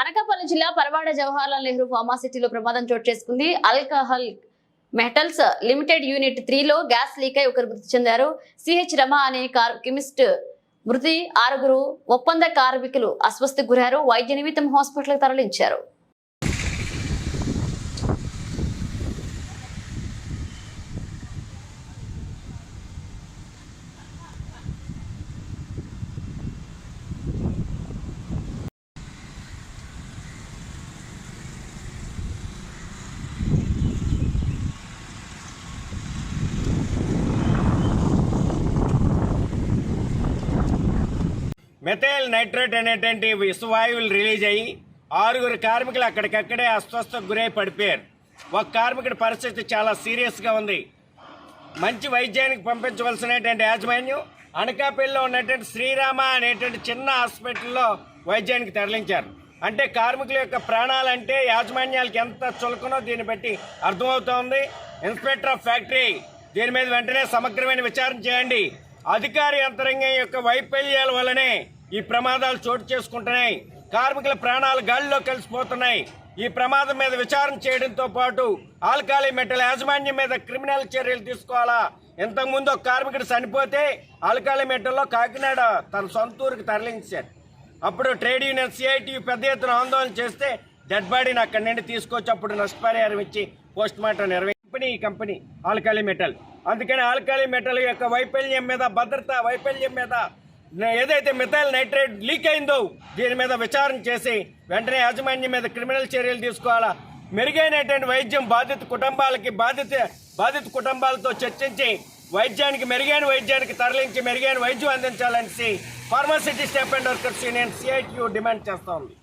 అనకాపల్లి జిల్లా పరవాడ జవహర్లాల్ నెహ్రూ ఫార్మాసిటీలో ప్రమాదం చోటు చేసుకుంది. ఆల్కహాల్ మెటల్స్ లిమిటెడ్ యూనిట్ త్రీలో గ్యాస్ లీక్ అయి ఒకరు మృతి చెందారు. సిహెచ్ రమ అనే కార్ కెమిస్ట్ మృతి ఆరుగురు ఒప్పంద కార్మికులు అస్వస్థకు గురారు వైద్య నిమిత్తం హాస్పిటల్కి తరలించారు. మెథైల్ నైట్రేట్ అనేటువంటి విషవాయువులు రిలీజ్ అయ్యి ఆరుగురు కార్మికులు అక్కడికక్కడే అస్వస్థకు గురై పడిపోయారు. ఒక కార్మికుడి పరిస్థితి చాలా సీరియస్గా ఉంది. మంచి వైద్యానికి పంపించవలసినటువంటి యాజమాన్యం అనకాపల్లిలో ఉన్నటువంటి శ్రీరామ అనేటువంటి చిన్న హాస్పిటల్లో వైద్యానికి తరలించారు. అంటే కార్మికుల యొక్క ప్రాణాలంటే యాజమాన్యాలకు ఎంత చులకనో దీన్ని బట్టి అర్థమవుతోంది. ఇన్స్పెక్టర్ ఆఫ్ ఫ్యాక్టరీ దీని మీద వెంటనే సమగ్రమైన విచారణ చేయండి. అధికార యంత్రాంగం యొక్క వైఫల్యాల వల్లనే ఈ ప్రమాదాలు చోటు చేసుకుంటున్నాయి. కార్మికుల ప్రాణాలు గాలిలో కలిసిపోతున్నాయి. ఈ ప్రమాదం మీద విచారణ చేయడంతో పాటు ఆల్కాలీ మెటల్ యాజమాన్యం మీద క్రిమినల్ చర్యలు తీసుకోవాలా? ఇంతకుముందు ఒక కార్మికుడు చనిపోతే ఆల్కాలీ మెటల్లో కాకినాడ తన సొంత ఊరికి తరలించారు అప్పుడు ట్రేడ్ యూనియన్ సిఐటి పెద్ద ఎత్తున ఆందోళన చేస్తే డెడ్ బాడీని అక్కడి నుండి తీసుకొచ్చి అప్పుడు నష్టపరిహారం ఇచ్చి పోస్ట్ మార్టం నిర్వహి కంపెనీ ఈ కంపెనీ ఆల్కాలీ మెటల్ అందుకని ఆల్కాలి మెటల్ యొక్క వైఫల్యం మీద భద్రత వైఫల్యం మీద ఏదైతే మిథైల్ నైట్రేట్ లీక్ అయిందో దీని మీద విచారణ చేసి వెంటనే యాజమాన్యం మీద క్రిమినల్ చర్యలు తీసుకోవాలా? మెరుగైనటువంటి వైద్యం బాధిత కుటుంబాలకి బాధిత బాధిత కుటుంబాలతో చర్చించి వైద్యానికి మెరుగైన వైద్యానికి తరలించి మెరుగైన వైద్యం అందించాలనేసి pharma city staff and workers union CITU demand చేస్తా ఉంది.